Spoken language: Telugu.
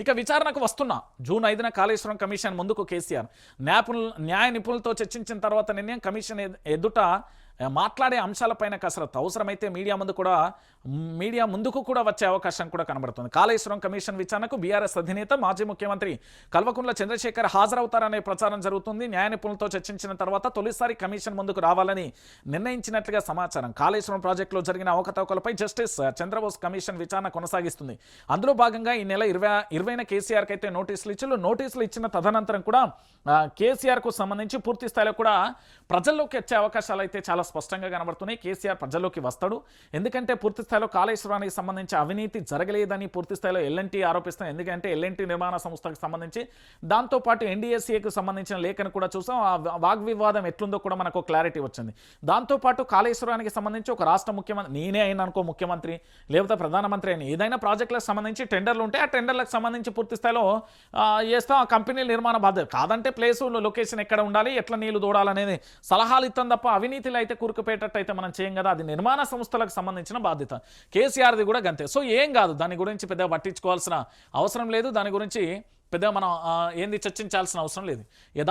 ఇక విచారణకు వస్తున్నా. జూన్ ఐదున కాళేశ్వరం కమిషన్ ముందుకు కేసీఆర్. న్యాయ న్యాయ నిపుణులతో చర్చించిన తర్వాత నిర్ణయం కమిషన్ ఎదుట మాట్లాడే అంశాలపైన కసరత్తు. అవసరమైతే మీడియా ముందు కూడా మీడియా ముందుకు కూడా వచ్చే అవకాశం కూడా కనబడుతుంది. కాళేశ్వరం కమిషన్ విచారణకు బీఆర్ఎస్ అధినేత మాజీ ముఖ్యమంత్రి కల్వకుంట్ల చంద్రశేఖర్ హాజరవుతారనే ప్రచారం జరుగుతుంది. న్యాయ నిపుణులతో చర్చించిన తర్వాత తొలిసారి కమిషన్ ముందుకు రావాలని నిర్ణయించినట్లుగా సమాచారం. కాళేశ్వరం ప్రాజెక్టులో జరిగిన అవకతవకలపై జస్టిస్ చంద్రబోస్ కమిషన్ విచారణ కొనసాగిస్తుంది. అందులో భాగంగా ఈ నెల ఇరవై ఇరవైన కేసీఆర్కి అయితే నోటీసులు ఇచ్చారు. నోటీసులు ఇచ్చిన తదనంతరం కూడా కేసీఆర్కు సంబంధించి పూర్తి స్థాయిలో కూడా ప్రజల్లోకి వచ్చే అవకాశాలు అయితే చాలా స్పష్టంగా కనబడుతున్నాయి. కేసీఆర్ ప్రజల్లోకి వస్తాడు. ఎందుకంటే పూర్తి స్థాయిలో కాళేశ్వరానికి సంబంధించి అవినీతి జరగలేదని పూర్తి స్థాయిలో ఎల్ఎన్టీ ఆరోపిస్తాం ఎందుకంటే ఎల్ఎన్టీ నిర్మాణ సంస్థకు సంబంధించి దాంతోపాటు ఎన్డీఎస్ఏకు సంబంధించిన లేఖను కూడా చూసాం. ఆ వాగ్వివాదం ఎట్లుందో కూడా మనకు క్లారిటీ వచ్చింది. దాంతోపాటు కాళేశ్వరానికి సంబంధించి ఒక రాష్ట్ర ముఖ్యమంత్రి నేనే అయినా అనుకో ముఖ్యమంత్రి లేకపోతే ప్రధానమంత్రి అయిన ఏదైనా ప్రాజెక్టులకు సంబంధించి టెండర్లు ఉంటే ఆ టెండర్లకు సంబంధించి పూర్తి స్థాయిలో ఆ, చేస్తాం. ఆ కంపెనీ నిర్మాణ బాధ్యత కాదంటే ప్లేసు లొకేషన్ ఎక్కడ ఉండాలి ఎట్లా నీళ్ళు దూడాలనేది సలహాలు ఇస్తాం తప్ప అవినీతిలో అయితే కూరుకుపోయేటట్టయితే మనం చేయం కదా? అది నిర్మాణ సంస్థలకు సంబంధించిన బాధ్యత. కేసీఆర్ది కూడా గంతే. సో ఏం కాదు దాని గురించి పెద్దగా పట్టించుకోవాల్సిన అవసరం లేదు. దాని గురించి పెద్దగా మనం ఏంది చర్చించాల్సిన అవసరం లేదు.